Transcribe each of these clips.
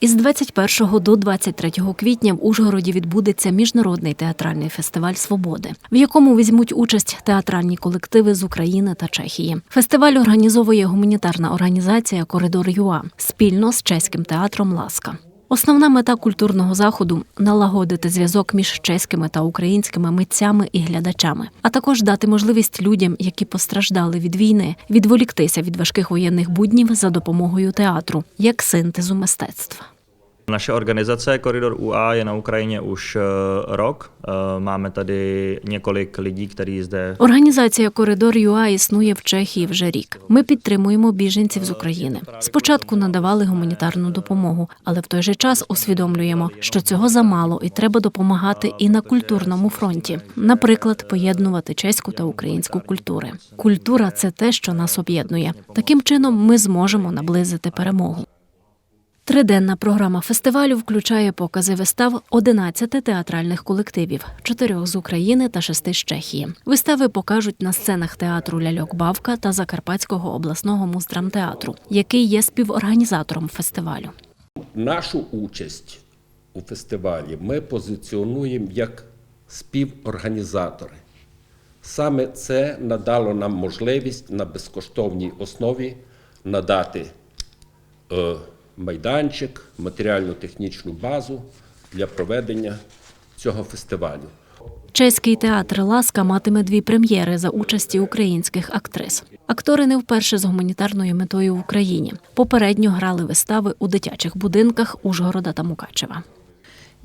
Із 21 до 23 квітня в Ужгороді відбудеться міжнародний театральний фестиваль Свободи, в якому візьмуть участь театральні колективи з України та Чехії. Фестиваль організовує гуманітарна організація Коридор ЮА спільно з чеським театром Ласка. Основна мета культурного заходу налагодити зв'язок між чеськими та українськими митцями і глядачами, а також дати можливість людям, які постраждали від війни, відволіктися від важких воєнних буднів за допомогою театру як синтезу мистецтва. Naše organizace Koridor UA je na Ukrajině už eh, rok. Eh, Máme tady několik lidí, kteří zde Організація Коридор ЮА існує в Чехії вже рік. Ми підтримуємо біженців з України. Спочатку надавали гуманітарну допомогу, але в той же час усвідомлюємо, що цього замало і треба допомагати і на культурному фронті. Наприклад, поєднувати чеську та українську культури. Культура це те, що нас об'єднує. Таким чином ми зможемо наблизити перемогу. Триденна програма фестивалю включає покази вистав 11 театральних колективів, чотирьох з України та шести з Чехії. Вистави покажуть на сценах театру Ляльок Бавка та Закарпатського обласного муздрамтеатру, який є співорганізатором фестивалю. Нашу участь у фестивалі ми позиціонуємо як співорганізатори. Саме це надало нам можливість на безкоштовній основі надати е, майданчик, матеріально-технічну базу для проведення цього фестивалю. Чеський театр Ласка матиме дві прем'єри за участі українських актрис. Актори не вперше з гуманітарною метою в Україні. Попередньо грали вистави у дитячих будинках Ужгорода та Мукачева.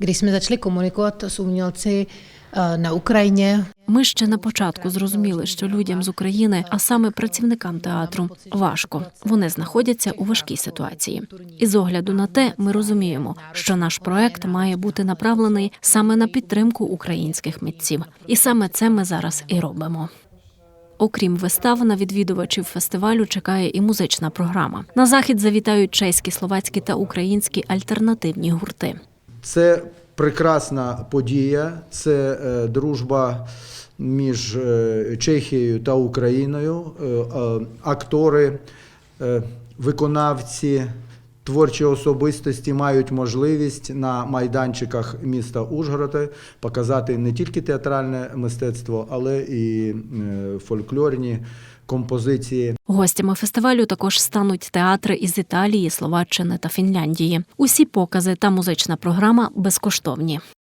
Jsme začali komunikovat s umělci eh, na Ukrajině, Ми ще на початку зрозуміли, що людям з України, а саме працівникам театру, важко. Вони знаходяться у важкій ситуації. І з огляду на те, ми розуміємо, що наш проект має бути направлений саме на підтримку українських митців, і саме це ми зараз і робимо. Окрім вистав, на відвідувачів фестивалю чекає і музична програма. На захід завітають чеські, словацькі та українські альтернативні гурти. Це прекрасна подія, це е, дружба між е, Чехією та Україною. Е, актори, виконавці, творчі особистості мають можливість на майданчиках міста Ужгорода показати не тільки театральне мистецтво, але і фольклорні композиції. Гостями фестивалю також стануть театри із Італії, Словаччини та Фінляндії. Усі покази та музична програма безкоштовні.